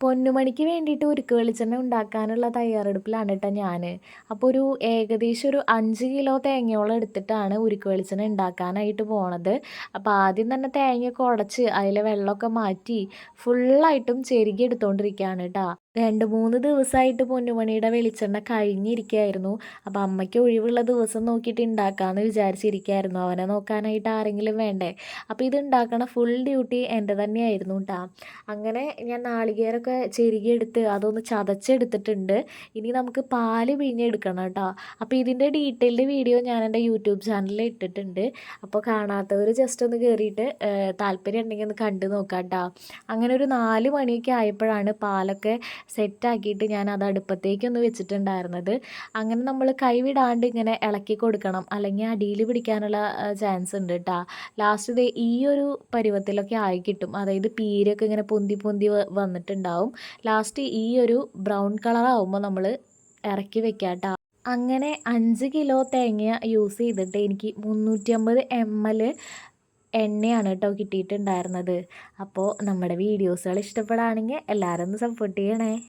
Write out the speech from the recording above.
പൊന്നുമണിക്ക് വേണ്ടിയിട്ട് ഉരുക്ക് വെളിച്ചെണ്ണ ഉണ്ടാക്കാനുള്ള തയ്യാറെടുപ്പിലാണ് കേട്ടോ ഞാൻ അപ്പോൾ ഒരു ഏകദേശം ഒരു അഞ്ച് കിലോ തേങ്ങയോളം എടുത്തിട്ടാണ് ഉരുക്ക് വെളിച്ചെണ്ണ ഉണ്ടാക്കാനായിട്ട് പോണത്. അപ്പോൾ ആദ്യം തന്നെ തേങ്ങയൊക്കെ ഉടച്ച് അതിലെ വെള്ളമൊക്കെ മാറ്റി ഫുള്ളായിട്ടും ചെരുകി എടുത്തുകൊണ്ടിരിക്കുകയാണ് കേട്ടോ രണ്ട് മൂന്ന് ദിവസമായിട്ട് പൊന്നുമണിയുടെ വെളിച്ചെണ്ണ കഴിഞ്ഞിരിക്കുകയായിരുന്നു. അപ്പോൾ അമ്മയ്ക്ക് ഒഴിവുള്ള ദിവസം നോക്കിയിട്ട് ഉണ്ടാക്കാമെന്ന് വിചാരിച്ചിരിക്കുകയായിരുന്നു. അവനെ നോക്കാനായിട്ട് ആരെങ്കിലും വേണ്ടേ? അപ്പോൾ ഇത് ഉണ്ടാക്കണ ഫുൾ ഡ്യൂട്ടി എന്റെ തന്നെയായിരുന്നു കേട്ടോ അങ്ങനെ ഞാൻ നാളികേരമൊക്കെ ചെരുകിയെടുത്ത് അതൊന്ന് ചതച്ചെടുത്തിട്ടുണ്ട്. ഇനി നമുക്ക് പാൽ പിഴിഞ്ഞെടുക്കണം കേട്ടോ അപ്പോൾ ഇതിന്റെ ഡീറ്റെയിൽഡ് വീഡിയോ ഞാൻ എന്റെ യൂട്യൂബ് ചാനലിൽ ഇട്ടിട്ടുണ്ട്. അപ്പോൾ കാണാത്തവർ ജസ്റ്റ് ഒന്ന് കയറിയിട്ട് താല്പര്യം ഉണ്ടെങ്കിൽ ഒന്ന് കണ്ടു നോക്കാം കേട്ടോ അങ്ങനെ ഒരു നാല് മണിയൊക്കെ ആയപ്പോഴാണ് പാലൊക്കെ സെറ്റാക്കിയിട്ട് ഞാൻ അത് അടുപ്പത്തേക്കൊന്ന് വെച്ചിട്ടുണ്ടായിരുന്നത്. അങ്ങനെ നമ്മൾ കൈവിടാണ്ട് ഇങ്ങനെ ഇളക്കി കൊടുക്കണം. അല്ലെങ്കിൽ അടിയിൽ പിടിക്കാനുള്ള ചാൻസ് ഉണ്ട് കേട്ടോ ലാസ്റ്റ് ഇത് ഈ ഒരു പരുവത്തിലൊക്കെ ആയി കിട്ടും. അതായത് പീരൊക്കെ ഇങ്ങനെ പൊന്തി പൊന്തി വന്നിട്ടുണ്ടാവും. ലാസ്റ്റ് ഈ ഒരു ബ്രൗൺ കളർ ആവുമ്പോൾ നമ്മൾ ഇറക്കി വെക്കാം കേട്ടോ അങ്ങനെ അഞ്ച് കിലോ തേങ്ങ യൂസ് ചെയ്തിട്ട് എനിക്ക് മുന്നൂറ്റി അമ്പത് എം എൽ എണ്ണയാണ് കേട്ടോ കിട്ടിയിട്ടുണ്ടായിരുന്നത്. അപ്പോൾ നമ്മുടെ വീഡിയോസുകൾ ഇഷ്ടപ്പെടുകയാണെങ്കിൽ എല്ലാവരും ഒന്ന് സപ്പോർട്ട് ചെയ്യണേ.